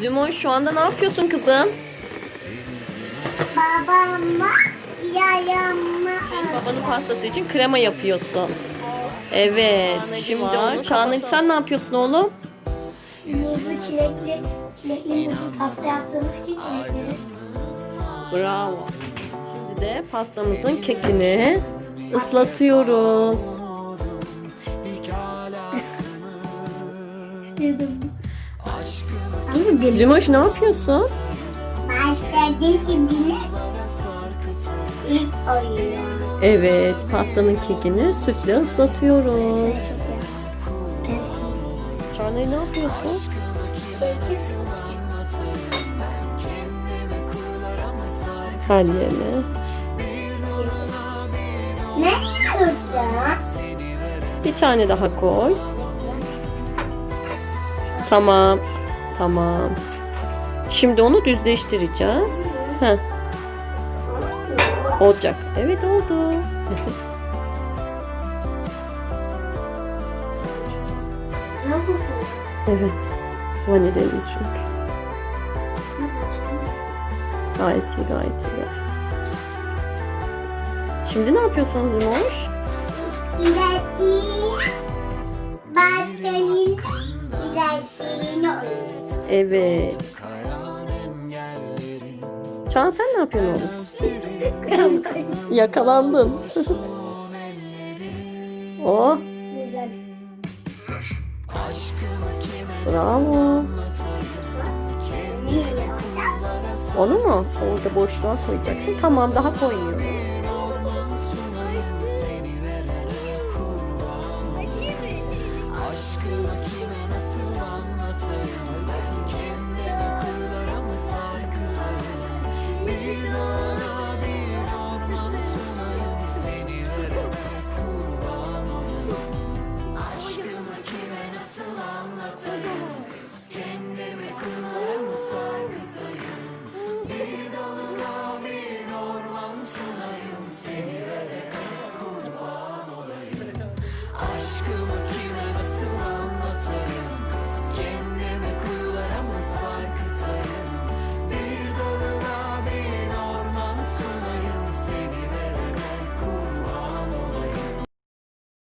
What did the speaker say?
Zümon şu anda ne yapıyorsun kızım? Babama yayama. Babanın pastası için krema yapıyorsun. Evet. Şimdi var. Kaan Ali sen ne yapıyorsun oğlum? Muzlu çilekli, çilekli muzlu pasta yaptığımız için çilekleri. Bravo. Şimdi de pastamızın kekini ıslatıyoruz. Mi Zümoş ne yapıyorsun? Başladığım gibi ilk oyunu. Evet, pastanın kekini sütle ıslatıyoruz. Çağnay ne yapıyorsun? Her yerine. Ne yapacağız? Bir tane daha koy. Tamam. Tamam. Şimdi onu düzleştireceğiz. Heh, olacak. Evet oldu. evet. Vanilyalı çünkü. Gayet iyi, gayet iyi. Şimdi ne yapıyorsun Zimoş? İlerleyin. Başlayın. Evet. Çağan sen ne yapıyorsun oğlum? Yakalandın. oh, Güzel. bravo. Onu mu? Orada boşluğa koyacaksın. Tamam, daha koymuyorum.